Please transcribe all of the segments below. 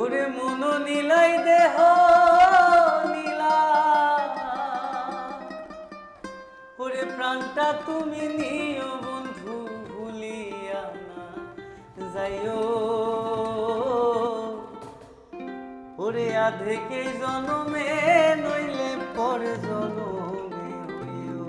ওরে মন নিলাই দেহ নীলা। ওরে প্রাণটা তুমি নিও বন্ধু, ভুলিয়া না যাইও। ওরে আধেকে জনমে, নইলে পর জনমে হইও।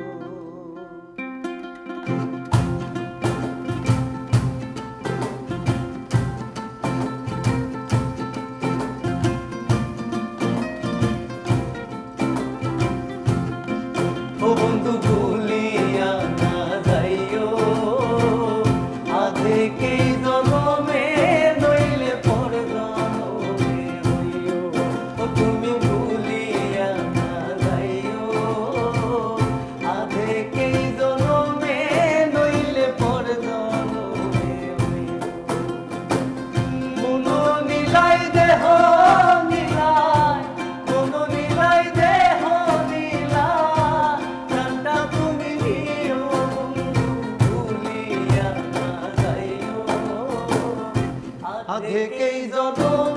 রাধেকেই জনম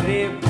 Hare